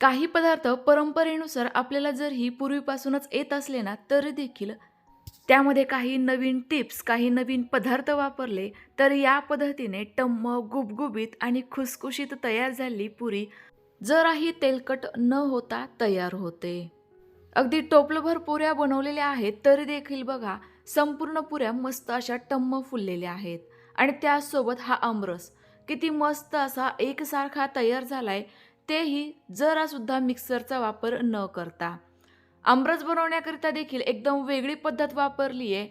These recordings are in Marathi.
काही पदार्थ परंपरेनुसार आपल्याला जर ही पूर्वीपासूनच येत असले ना तरी देखील त्यामध्ये काही नवीन टिप्स काही नवीन पदार्थ वापरले तर या पद्धतीने टम्म गुबगुबीत आणि खुसखुशीत तयार झालेली पुरी जराही तेलकट न होता तयार होते. अगदी टोपलभर पुऱ्या बनवलेल्या आहेत तरी देखील बघा संपूर्ण पुऱ्या मस्त अशा टम्म फुललेल्या आहेत. आणि त्यासोबत हा आमरस. किती मस्त असा एकसारखा तयार झालाय तेही जरासुद्धा मिक्सरचा वापर न करता. आमरस बनवण्याकरिता देखील एकदम वेगळी पद्धत वापरली आहे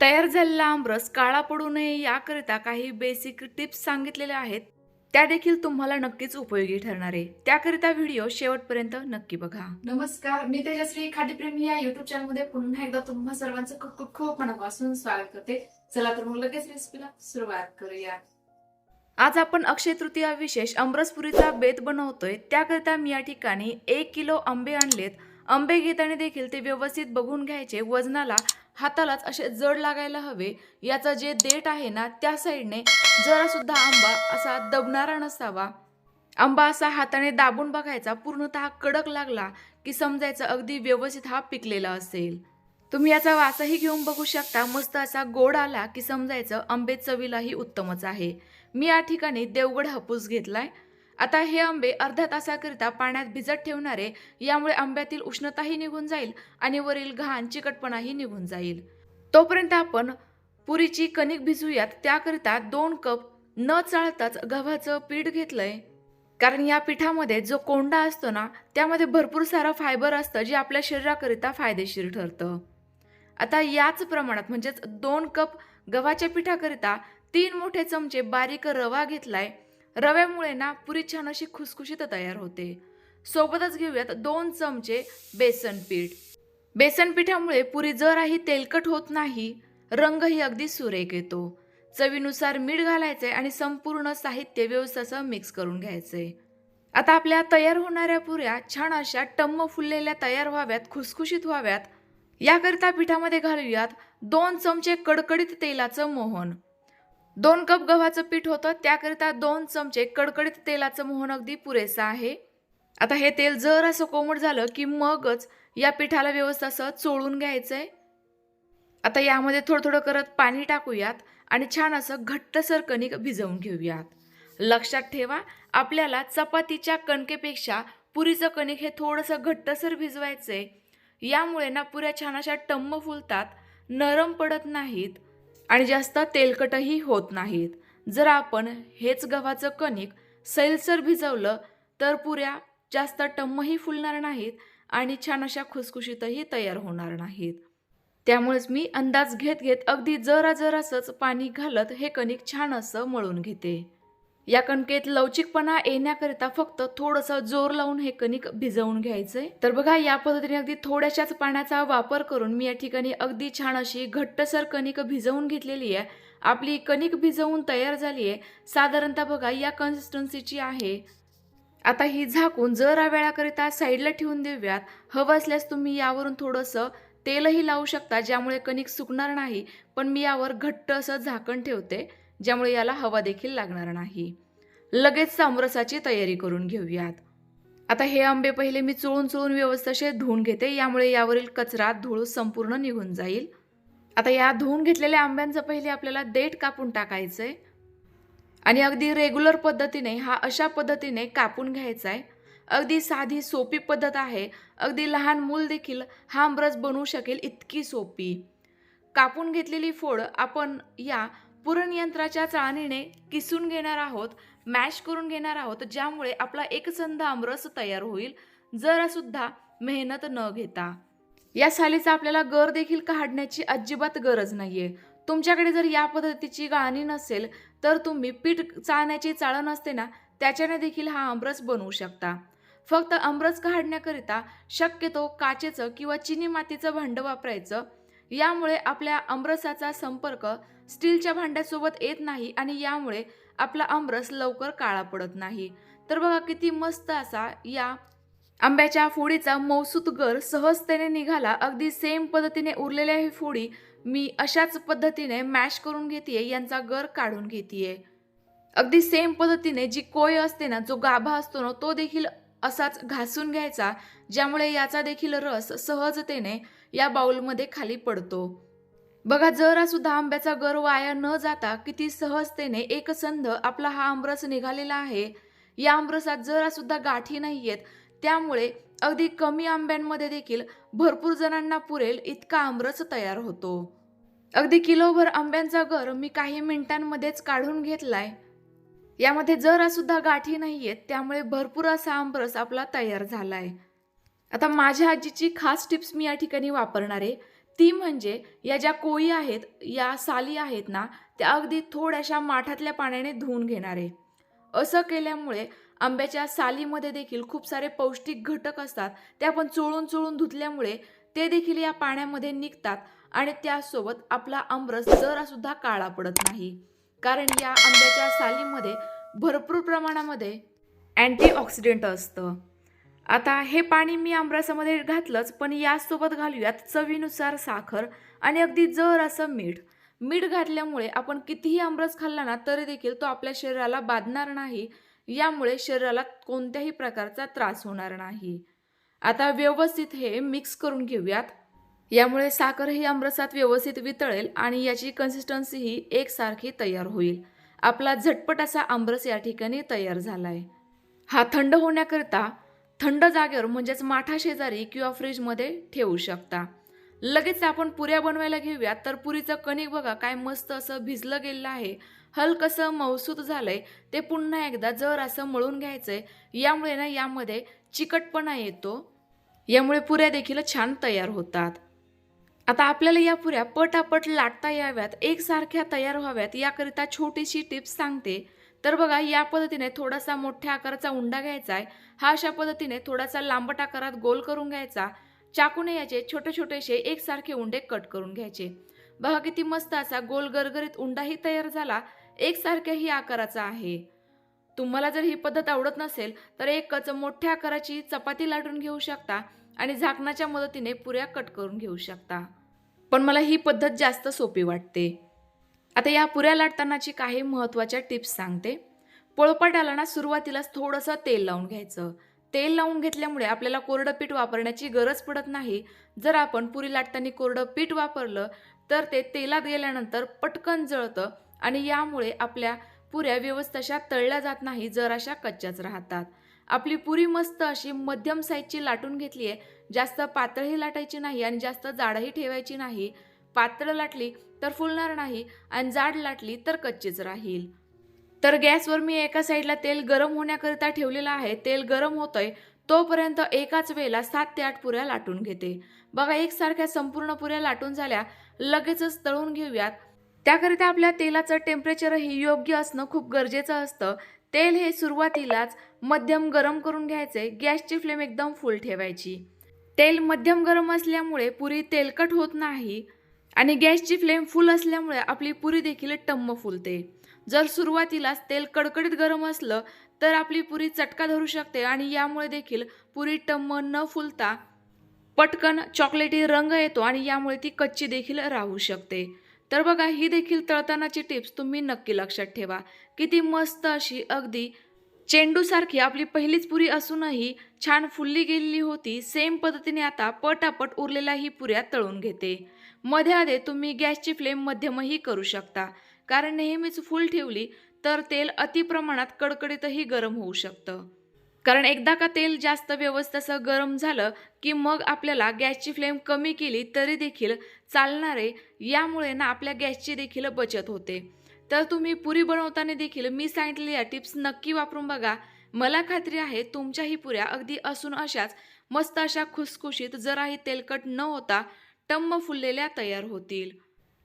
तयार झालेला आमरस काळा पडू नये याकरिता काही बेसिक टिप्स सांगितलेल्या आहेत. त्या देखील तुम्हाला नक्कीच उपयोगी ठरणार आहे. त्याकरिता व्हिडिओ शेवटपर्यंत नक्की बघा. नमस्कार मी तेजश्री खाद्यप्रेमी या युट्यूब चॅनलमध्ये पुन्हा एकदा तुम्हा सर्वांचं खूप खूप खूप मनापासून स्वागत करते. चला तर मग लगेच रेसिपीला सुरुवात करूया. आज आपण अक्षय तृतीया विशेष अमरसपुरीचा बेत बनवतोय. त्याकरिता मी या ठिकाणी एक किलो आंबे आणलेत. आंबे घेताना देखील ते व्यवस्थित बघून घ्यायचे. वजनाला हातालाच असे जड लागायला हवे. याचं जे देठ आहे ना त्या साईडने जरा सुद्धा आंबा असा दबणारा नसावा. आंबा असा हाताने दाबून बघायचा पूर्णतः कडक लागला की समजायचं अगदी व्यवस्थित हा पिकलेला असेल. तुम्ही याचा वासही घेऊन बघू शकता. मस्त असा गोड आला की समजायचं आंबे चवीलाही उत्तमच आहे. मी या ठिकाणी देवगड हापूस घेतलाय. आता हे आंबे अर्ध्या तासाकरिता पाण्यात भिजत ठेवणारे यामुळे आंब्यातील उष्णताही निघून जाईल आणि वरील घाण चिकटपणाही निघून जाईल. तोपर्यंत आपण पुरीची कणिक भिजूयात त्याकरिता दोन कप न चाळताच गव्हाचं पीठ घेतलंय. कारण या पिठामध्ये जो कोंडा असतो ना त्यामध्ये भरपूर सारं फायबर असतं जे आपल्या शरीराकरिता फायदेशीर ठरतं. आता याच प्रमाणात म्हणजेच दोन कप गव्हाच्या पिठाकरिता तीन मोठे चमचे बारीक रवा घेतलाय. रव्यामुळे ना पुरी छान अशी खुसखुशीत तयार होते. सोबतच घेऊयात दोन चमचे बेसन पीठ. बेसन पिठामुळे पुरी जराही तेलकट होत नाही. रंगही अगदी सुरेख येतो. चवीनुसार मीठ घालायचंय आणि संपूर्ण साहित्य व्यवस्थासह मिक्स करून घ्यायचंय. आता आपल्या तयार होणाऱ्या पुऱ्या छान अशा टम्म फुललेल्या तयार व्हाव्यात खुसखुशीत व्हाव्यात. याकरिता पिठामध्ये घालूयात दोन चमचे कडकडीत तेलाचं मोहन. दोन कप गव्हाचं पीठ होतं त्याकरिता दोन चमचे कडकडीत तेलाचं मोहन अगदी पुरेसं आहे. आता हे तेल जर असं कोमट झालं की मगच या पिठाला व्यवस्थासह चोळून घ्यायचं आहे आता यामध्ये थोडं थोडं करत पाणी टाकूयात आणि छान असं घट्टसर कणिक भिजवून घेऊयात. लक्षात ठेवा आपल्याला चपातीच्या कणकेपेक्षा पुरीचं कणिक हे थोडंसं घट्टसर भिजवायचं आहे यामुळे ना पुऱ्या छान अशा टम्म फुलतात नरम पडत नाहीत आणि जास्त तेलकटही होत नाहीत. जर आपण हेच गव्हाचं कणिक सैलसर भिजवलं तर पुऱ्या जास्त टम्मही फुलणार नाहीत आणि छान अशा खुसखुशीतही तयार होणार नाहीत. त्यामुळेच मी अंदाज घेत घेत अगदी जरा जरासंच पाणी घालत हे कणिक छान असं मळून घेते. या कणकेत लवचिकपणा येण्याकरिता फक्त थोडंसं जोर लावून हे कणिक भिजवून घ्यायचंय. तर बघा या पद्धतीने अगदी थोड्याशाच पाण्याचा वापर करून मी या ठिकाणी अगदी छान अशी घट्टसर कणिक भिजवून घेतलेली आहे. आपली कणिक भिजवून तयार झाली आहे. साधारणतः बघा या कन्सिस्टन्सीची आहे. आता ही झाकून जरा वेळाकरिता साईडला ठेवून देऊयात. हवं असल्यास तुम्ही यावरून थोडंसं तेलही लावू शकता ज्यामुळे कणिक सुकणार नाही पण मी यावर घट्ट असं झाकण ठेवते. ज्यामुळे याला हवा देखील लागणार नाही. लगेच आमरसाची तयारी करून घेऊयात. आता हे आंबे पहिले मी चोळून चोळून व्यवस्थित धुवून घेते यामुळे यावरील कचरा धूळ संपूर्ण निघून जाईल. आता या धुवून घेतलेल्या आंब्यांचं पहिले आपल्याला देठ कापून टाकायचं आहे आणि अगदी रेग्युलर पद्धतीने हा अशा पद्धतीने कापून घ्यायचा आहे अगदी साधी सोपी पद्धत आहे. अगदी लहान मूल देखील हा आमरस बनवू शकेल इतकी सोपी. कापून घेतलेली फोड आपण या पुरणयंत्राच्या चाळणीने किसून घेणार आहोत मॅश करून घेणार आहोत ज्यामुळे आपला एकसंध आमरस तयार होईल. जरा सुद्धा मेहनत न घेता. या सालीचा आपल्याला गर देखील काढण्याची अजिबात गरज नाहीये. तुमच्याकडे जर या पद्धतीची गाणी नसेल तर तुम्ही पीठ चाळण्याची चाळण असते ना त्याच्याने देखील हा आमरस बनवू शकता. फक्त आमरस काढण्याकरिता शक्यतो काचेचं किंवा चिनी मातीचं भांडं वापरायचं. यामुळे आपल्या आमरसाचा संपर्क स्टीलच्या भांड्यासोबत येत नाही आणि यामुळे आपला आमरस लवकर काळा पडत नाही. तर बघा किती मस्त असा या आंब्याच्या फोडीचा मौसूत गर सहजतेने निघाला. अगदी सेम पद्धतीने उरलेल्या ही फोडी मी अशाच पद्धतीने मॅश करून घेते यांचा गर काढून घेते अगदी सेम पद्धतीने जी कोय असते ना जो गाभा असतो ना तो देखील असाच घासून घ्यायचा ज्यामुळे याचा देखील रस सहजतेने या बाउलमध्ये खाली पडतो. बघा जरा सुद्धा आंब्याचा गर वाया न जाता किती सहजतेने एकसंध आपला हा आमरस निघालेला आहे. या आमरसात जरा सुद्धा गाठी आहेत त्यामुळे अगदी कमी आंब्यांमध्ये देखील भरपूर जणांना पुरेल इतका आमरस तयार होतो. अगदी किलोभर आंब्यांचा गर मी काही मिनिटांमध्येच काढून घेतलाय. यामध्ये जरा सुद्धा गाठी आहेत त्यामुळे भरपूर असा आमरस आपला तयार झालाय. आता माझ्या आजीची खास टिप्स मी या ठिकाणी वापरणार आहे. ती म्हणजे या ज्या कोळी आहेत या साली आहेत ना त्या अगदी थोड्याशा माठातल्या पाण्याने धुवून घेणार. आहे असं केल्यामुळे आंब्याच्या सालीमध्ये देखील खूप सारे पौष्टिक घटक असतात ते आपण चोळून चोळून धुतल्यामुळे ते देखील या पाण्यामध्ये निघतात आणि त्यासोबत आपला आमरस जरासुद्धा काळा पडत नाही. कारण या आंब्याच्या सालीमध्ये भरपूर प्रमाणामध्ये अँटीऑक्सिडेंट असतं. आता हे पाणी मी आमरसामध्ये घातलंच पण यासोबत घालूयात चवीनुसार साखर आणि अगदी जर असं मीठ. मीठ घातल्यामुळे आपण कितीही आमरस खाल्ला ना तरी देखील तो आपल्या शरीराला बाधणार नाही. यामुळे शरीराला कोणत्याही प्रकारचा त्रास होणार नाही. आता व्यवस्थित हे मिक्स करून घेऊयात. यामुळे साखर ही आमरसात व्यवस्थित वितळेल आणि याची कन्सिस्टन्सी ही एकसारखी तयार होईल. आपला झटपट असा आमरस या ठिकाणी तयार झाला आहे हा थंड होण्याकरिता थंड जागेवर म्हणजेच माठा शेजारी किंवा फ्रीजमध्ये ठेवू शकता. लगेच आपण पुऱ्या बनवायला घेऊयात. तर पुरीचं कणिक बघा काय मस्त असं भिजलं गेलेलं आहे. हलकसं मौसूत झालंय. ते पुन्हा एकदा जर असं मळून घ्यायचंय यामुळे ना यामध्ये चिकटपणा येतो. यामुळे पुऱ्या देखील छान तयार होतात. आता आपल्याला या पुऱ्या पटापट लाटता याव्यात एकसारख्या तयार व्हाव्यात याकरिता छोटीशी टिप्स सांगते. तर बघा या पद्धतीने थोडासा मोठ्या आकाराचा उंडा घ्यायचा आहे हा अशा पद्धतीने थोडासा लांबट आकारात गोल करून घ्यायचा. चाकूने याचे छोटे छोटेसे एकसारखे उंडे कट करून घ्यायचे. बघा किती मस्त असा गोल गरगरीत उंडाही तयार झाला. एकसारख्याही आकाराचा आहे. तुम्हाला जर ही पद्धत आवडत नसेल तर एकच मोठ्या आकाराची चपाती लाटून घेऊ शकता आणि झाकणाच्या मदतीने पुऱ्या कट करून घेऊ शकता. पण मला ही पद्धत जास्त सोपी वाटते. आता या पुऱ्या लाटतानाची काही महत्त्वाच्या टिप्स सांगते. पोळपाटाला ना सुरुवातीलाच थोडंसं तेल लावून घ्यायचं. तेल लावून घेतल्यामुळे आपल्याला कोरडं पीठ वापरण्याची गरज पडत नाही. जर आपण पुरी लाटताना कोरडं पीठ वापरलं तर ते तेलात गेल्यानंतर पटकन जळतं आणि यामुळे आपल्या पुऱ्या व्यवस्थित अशा तळल्या जात नाही जर अशा कच्च्याच राहतात. आपली पुरी मस्त अशी मध्यम साईजची लाटून घेतली आहे. जास्त पातळही लाटायची नाही आणि जास्त जाडही ठेवायची नाही. पातळ लाटली तर फुलणार नाही आणि जाड लाटली तर कच्चीच राहील. तर गॅसवर मी एका साईडला तेल गरम होण्याकरिता ठेवलेलं आहे. तेल गरम होतंय तोपर्यंत एकाच वेळेला सात ते आठ पुऱ्या लाटून घेते. बघा एकसारख्या संपूर्ण पुऱ्या लाटून झाल्या. लगेचच तळून घेऊयात. त्याकरिता आपल्या तेलाचं टेम्परेचरही योग्य असणं खूप गरजेचं असतं. तेल हे सुरुवातीलाच मध्यम गरम करून घ्यायचे. गॅसची फ्लेम एकदम फुल ठेवायची. तेल मध्यम गरम असल्यामुळे पुरी तेलकट होत नाही आणि गॅसची फ्लेम फुल असल्यामुळे आपली पुरी देखील टम्म फुलते. जर सुरुवातीलाच तेल कडकडीत गरम असलं तर आपली पुरी चटका धरू शकते आणि यामुळे देखील पुरी टम्म न फुलता पटकन चॉकलेटी रंग येतो आणि यामुळे ती कच्ची देखील राहू शकते. तर बघा ही देखील तळतानाची टिप्स तुम्ही नक्की लक्षात ठेवा. किती मस्त अशी अगदी चेंडूसारखी आपली पहिलीच पुरी असूनही छान फुलली गेलेली होती. सेम पद्धतीने आता पटापट उरलेल्या ही पुऱ्या तळून घेते. मध्ये आधे तुम्ही गॅसची फ्लेम मध्यमही करू शकता. कारण नेहमीच फुल ठेवली तर तेल अतिप्रमाणात कडकडीतही गरम होऊ शकतं. कारण एकदा का तेल जास्त व्यवस्थित असं गरम झालं की मग आपल्याला गॅसची फ्लेम कमी केली तरी देखील चालणारे यामुळे ना आपल्या गॅसची देखील बचत होते. तर तुम्ही पुरी बनवताना देखील मी सांगितलेल्या टिप्स नक्की वापरून बघा. मला खात्री आहे तुमच्याही पुऱ्या अगदी असून अशाच मस्त अशा खुसखुशीत जराही तेलकट न होता टम्म फुललेल्या तयार होतील.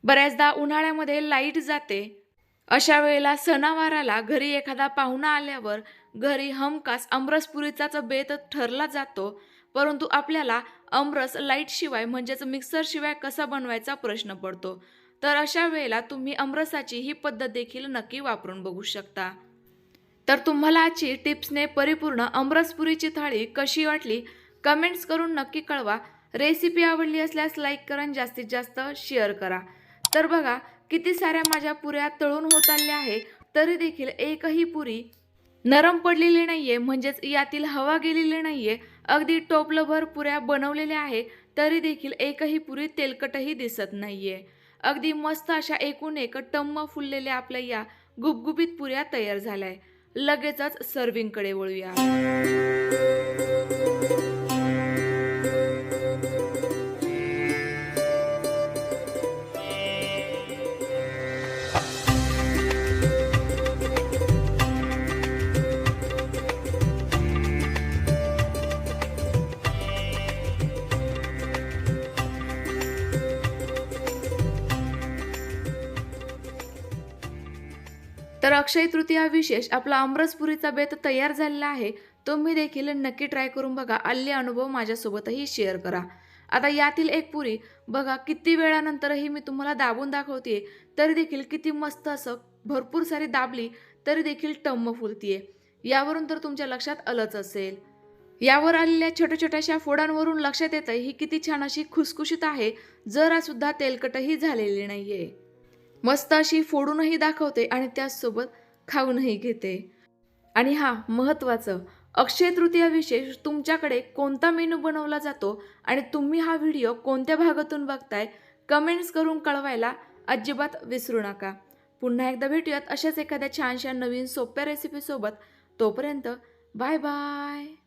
बऱ्याचदा उन्हाळ्यामध्ये लाइट जाते. अशा वेळेला सणावाराला घरी एखादा पाहुणा आल्यावर घरी हमखास अमरसपुरीचाच बेत ठरला जातो. परंतु आपल्याला अमरस लाईटशिवाय म्हणजेच मिक्सरशिवाय कसा बनवायचा प्रश्न पडतो. तर अशा वेळेला तुम्ही अमरसाची ही पद्धत देखील नक्की वापरून बघू शकता. तर तुम्हाला आजची टिप्सने परिपूर्ण अमरसपुरीची थाळी कशी वाटली? कमेंट्स करून नक्की कळवा. रेसिपी आवडली असल्यास लाईक करा जास्तीत जास्त शेअर करा. तर बघा किती साऱ्या माझ्या पुऱ्या तळून होत आल्या आहे तरी देखील एकही पुरी नरम पडलेली नाहीये म्हणजेच यातील हवा गेलेली नाहीये. अगदी टोपलभर पुऱ्या बनवलेल्या आहे तरी देखील एकही पुरी तेलकटही दिसत नाहीये. अगदी मस्त अशा एकूण एक टम्म फुललेल्या आपल्या या गुबगुबीत पुऱ्या तयार झाल्या लगेचच सर्विंगकडे वळूया. तर अक्षय तृतीया विशेष आपला अमरसपुरीचा बेत तयार झालेला आहे. तुम्ही देखील नक्की ट्राय करून बघा. आले अनुभव माझ्यासोबतही शेअर करा. आता यातील एक पुरी बघा किती वेळानंतरही मी तुम्हाला दाबून दाखवते तरी देखील किती मस्त असं भरपूर सारी दाबली तरी देखील टम्म फुलतीये. यावरून तर तुमच्या लक्षात आलंच असेल. यावर आलेल्या छोट्या छोट्याशा फोडांवरून लक्षात येतं ही किती छान अशी खुसखुशीत आहे. जरा सुद्धा तेलकटही झालेली नाहीये. मस्त अशी फोडूनही दाखवते आणि त्याचसोबत खाऊनही घेते. आणि हा महत्त्वाचं. अक्षय तृतीया विशेष तुमच्याकडे कोणता मेनू बनवला जातो आणि तुम्ही हा व्हिडिओ कोणत्या भागातून बघताय कमेंट्स करून कळवायला अजिबात विसरू नका. पुन्हा एकदा भेटूयात अशाच एखाद्या छानशा नवीन सोप्या रेसिपीसोबत तोपर्यंत बाय बाय.